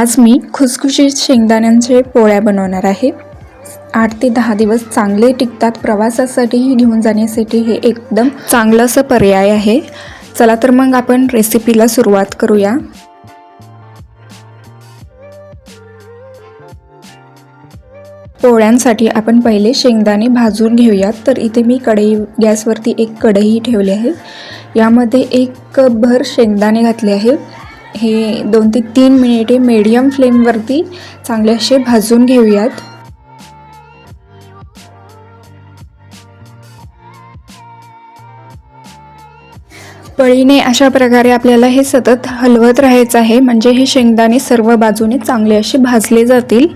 आज मी खुसखुशीत शेंगदाण्यांचे पोळ्या बनवणार आहे. आठ ते दहा दिवस चांगले टिकतात प्रवासासाठीही घेऊन जाण्यासाठी हे एकदम चांगलं असं पर्याय आहे. चला तर मग आपण रेसिपीला सुरुवात करूया. पोळ्यांसाठी आपण पहिले शेंगदाणे भाजून घेऊयात. तर इथे मी कढई गॅसवरती एक कढई ठेवली आहे. यामध्ये एक कपभर शेंगदाणे घातले आहे. हे दोन ते तीन मिनिटे मीडियम फ्लेमवरती चांगले असे भाजून घेऊयात. पळीने अशा प्रकारे आपल्याला हे सतत हलवत राहायचं आहे. म्हणजे हे शेंगदाणे सर्व बाजूने चांगले असे भाजले जातील.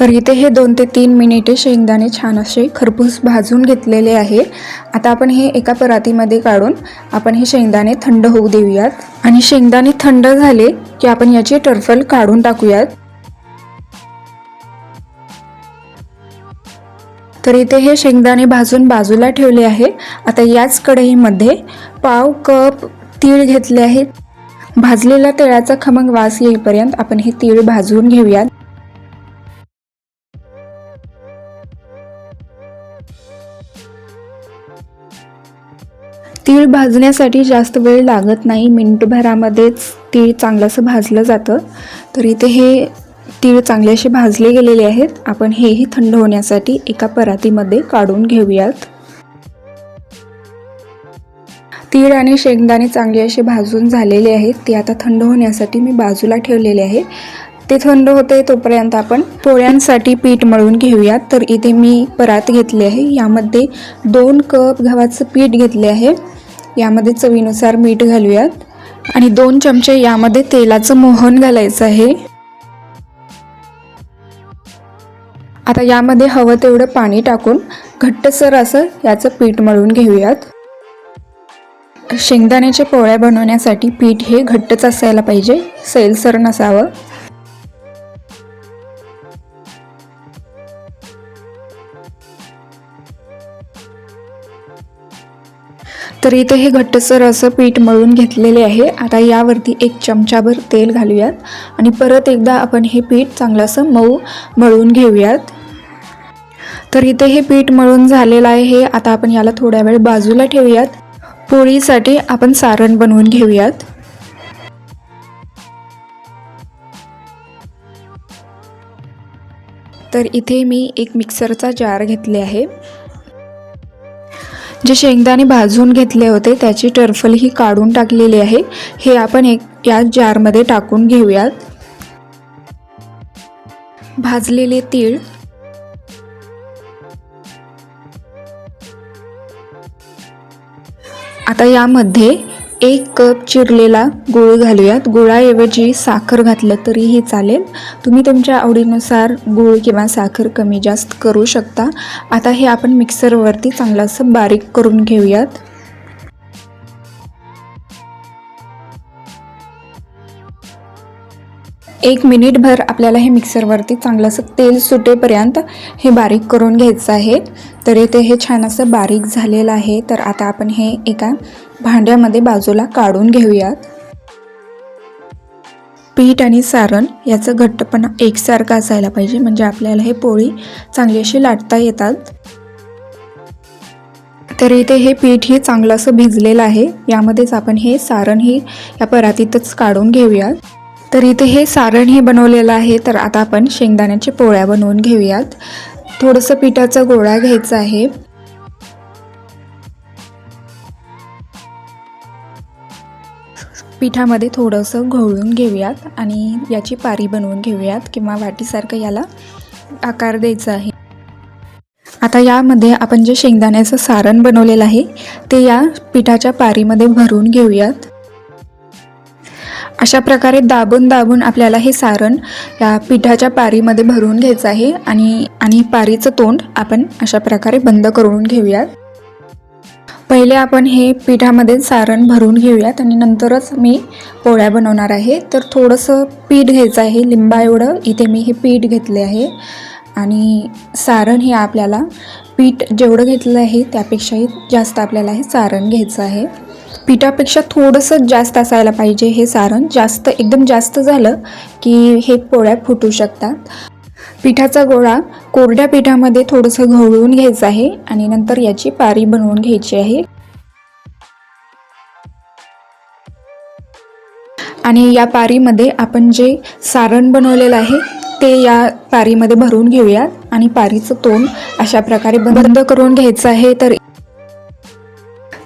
तर इथे हे दोन ते तीन मिनिटे शेंगदाणे छान असे खरपूस भाजून घेतलेले आहे आता आपण हे एका परातीमध्ये काढून आपण हे शेंगदाणे थंड होऊ देऊयात. आणि शेंगदाणे थंड झाले की आपण याची टर्फल काढून टाकूयात. तर इथे हे शेंगदाणे भाजून बाजूला ठेवले आहे. आता याच कढईमध्ये पाव कप तीळ घेतले आहेत. भाजलेला तेळाचा खमंग वास येईपर्यंत आपण हे तीळ भाजून घेऊयात. तीळ भाजण्यासाठी जास्त वेळ लागत नाही. मिनटभरामध्येच तीळ चांगलंसं भाजलं जातं. तर इथे हे तीळ चांगले असे भाजले गेलेले आहेत. आपण हेही थंड होण्यासाठी एका परातीमध्ये काढून घेऊयात. तीळ आणि शेंगदाणे चांगले असे भाजून झालेले आहेत. ते आता थंड होण्यासाठी मी बाजूला ठेवलेले आहे. ते थंड होते तोपर्यंत आपण पोळ्यांसाठी पीठ मळून घेऊयात. तर इथे मी परात घेतली आहे. यामध्ये दोन कप गव्हाचं पीठ घेतले आहे. यामध्ये चवीनुसार मीठ घालूयात. आणि दोन चमचे यामध्ये तेलाचं मोहन घालायचं आहे. आता यामध्ये हवं तेवढं पाणी टाकून घट्टसर असं याचं पीठ मळून घेऊयात. शेंगदाण्याच्या पोळ्या बनवण्यासाठी पीठ हे घट्टच असायला पाहिजे सैलसर नसावं. तर इथे हे घट्टसर असं पीठ मळून घेतलेले आहे. आता यावरती एक चमचाभर तेल घालूयात. आणि परत एकदा आपण हे पीठ चांगलं असं मऊ मळून घेऊयात. तर इथे हे पीठ मळून झालेलं आहे. हे आता आपण याला थोड्या वेळ बाजूला ठेवूयात. पोळीसाठी आपण सारण बनवून घेऊयात. तर इथे मी एक मिक्सरचा जार घेतले आहे. जे शेंगदाणे भाजून घेतले होते त्याची टर्फल ही काढून टाकलेली आहे. हे आपण एक या जारमध्ये टाकून घेऊयात. भाजलेले तीळ. आता यामध्ये एक कप चिरलेला गूळ घालूयात. गुळाऐवजी साखर घातलं तरीही चालेल. तुम्ही तुमच्या आवडीनुसार गूळ किंवा साखर कमी जास्त करू शकता. आता हे आपण मिक्सरवरती चांगलं असं बारीक करून घेऊयात. एक मिनिटभर आपल्याला हे मिक्सरवरती चांगलं असं तेल सुटेपर्यंत हे बारीक करून घ्यायचं आहे. तर इथे हे छान असं बारीक झालेलं आहे. तर आता आपण हे एका भांड्यामध्ये बाजूला काढून घेऊयात. पीठ आणि सारण याचं घट्टपणा एकसारखं असायला पाहिजे. म्हणजे आपल्याला हे पोळी चांगली अशी लाटता येतात. तर इथे हे पीठ ही चांगलं असं भिजलेलं आहे. यामध्येच आपण हे सारण ही या परातीतच काढून घेऊयात. तर इथे हे सारण हे बनवलेलं आहे. तर आता आपण शेंगदाण्याच्या पोळ्या बनवून घेऊयात. थोडंसं पिठाचा गोळा घ्यायचा आहे. पिठामध्ये थोडंसं घोळून घेऊयात आणि याची पारी बनवून घेऊयात किंवा वाटीसारखं याला आकार द्यायचा आहे. आता यामध्ये आपण जे शेंगदाण्याचं सारण बनवलेलं आहे ते या पिठाच्या पारीमध्ये भरून घेऊयात. अशा प्रकारे दाबून दाबून आपल्याला हे सारण या पिठाच्या पारीमध्ये भरून घ्यायचं आहे आणि आणि पारीचं तोंड आपण अशा प्रकारे बंद करून घेऊयात. पहिले आपण हे पिठामध्ये सारण भरून घेऊयात आणि नंतरच मी पोळ्या बनवणार आहे. तर थोडंसं पीठ घ्यायचं आहे लिंबा एवढं. इथे मी हे पीठ घेतले आहे. आणि सारण हे आपल्याला पीठ जेवढं घेतलं आहे त्यापेक्षाही जास्त आपल्याला हे सारण घ्यायचं आहे. पिठापेक्षा थोडंसं जास्त असायला पाहिजे हे सारण. जास्त एकदम जास्त झालं की हे पोळ्या फुटू शकतात. पिठाचा गोळा कोरड्या पिठामध्ये थोडंसं घवळून घ्यायचं आहे आणि नंतर याची पारी बनवून घ्यायची आहे. आणि या पारीमध्ये आपण जे सारण बनवलेलं आहे ते या पारीमध्ये भरून घेऊयात आणि पारीचं तोंड अशा प्रकारे बंद करून घ्यायचं आहे. तर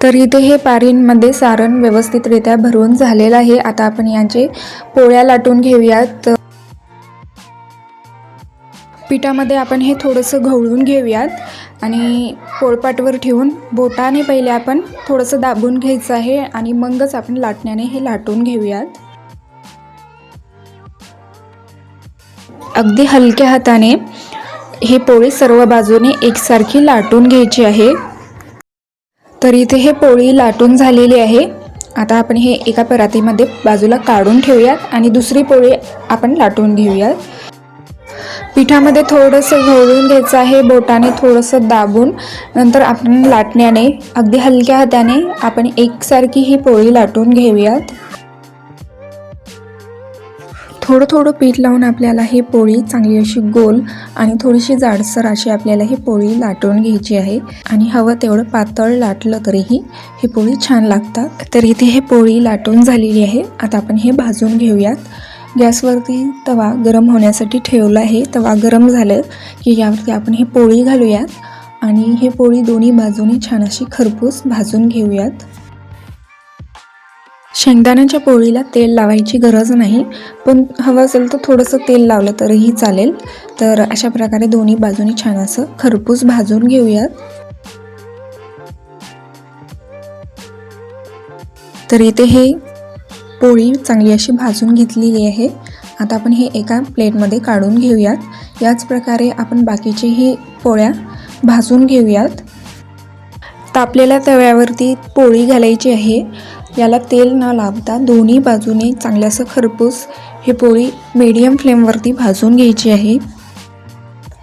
तर इथे हे पारींमध्ये सारण व्यवस्थितरित्या भरून झालेलं आहे. आता आपण याचे पोळ्या लाटून घेऊयात. पिठामध्ये आपण हे थोडंसं घवळून घेऊयात आणि पोळपाटवर ठेवून बोटाने पहिले आपण थोडंसं दाबून घ्यायचं आहे आणि मगच आपण लाटण्याने हे लाटून घेऊयात. अगदी हलक्या हाताने हे पोळी सर्व बाजूने एकसारखी लाटून घ्यायची आहे. तर इथे हे पोळी लाटून झालेली आहे. आता आपण हे एका परातीमध्ये बाजूला काढून ठेवूयात आणि दुसरी पोळी आपण लाटून घेऊयात. पिठामध्ये थोडंसं घोळून घ्यायचं आहे बोटाने थोडंसं दाबून. नंतर आपण लाटण्याने अगदी हलक्या हाताने आपण एकसारखी ही पोळी लाटून घेऊयात. थोडं थोडं पीठ लावून आपल्याला ही पोळी चांगली अशी गोल आणि थोडीशी जाडसर अशी आपल्याला ही पोळी लाटून घ्यायची आहे. आणि हवं तेवढं पातळ लाटलं तरीही ही पोळी छान लागतात. तर इथे हे पोळी लाटून झालेली आहे. आता आपण हे भाजून घेऊयात. गॅसवरती तवा गरम होण्यासाठी ठेवला आहे. तवा गरम झालं की यावरती आपण ही पोळी घालूयात आणि हे पोळी दोन्ही बाजूनी छान अशी खरपूस भाजून घेऊयात. शेंगदाण्याच्या पोळीला तेल लावायची गरज नाही पण हवं असेल तर थोडंसं तेल लावलं तरीही चालेल. तर अशा प्रकारे दोन्ही बाजूनी छान असं खरपूस भाजून घेऊयात. तर इथे हे पोळी चांगली अशी भाजून घेतलेली आहे. आता आपण हे एका प्लेटमध्ये काढून घेऊयात. याच प्रकारे आपण बाकीचेही पोळ्या भाजून घेऊयात. तापलेल्या तव्यावरती पोळी घालायची आहे. याला तेल न लावता दोन्ही बाजूने चांगल्यासं खरपूस ही पोळी मीडियम फ्लेमवरती भाजून घ्यायची आहे.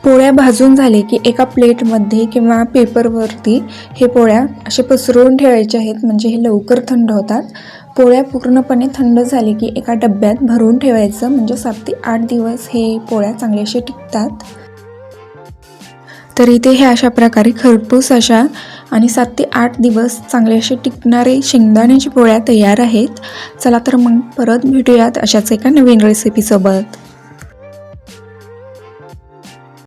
पोळ्या भाजून झाले की एका प्लेटमध्ये किंवा पेपरवरती हे पोळ्या असे पसरवून ठेवायचे आहेत. म्हणजे हे लवकर थंड होतात. पोळ्या पूर्णपणे थंड झाले की एका डब्यात भरून ठेवायचं. म्हणजे सात ते आठ दिवस हे पोळ्या चांगले असे टिकतात. तर इथे हे अशा प्रकारे खरपूस अशा आणि सात ते आठ दिवस चांगले असे टिकणारे शेंगदाण्याची पोळ्या तयार आहेत. चला तर मग परत भेटूयात अशाच एका नवीन रेसिपीसोबत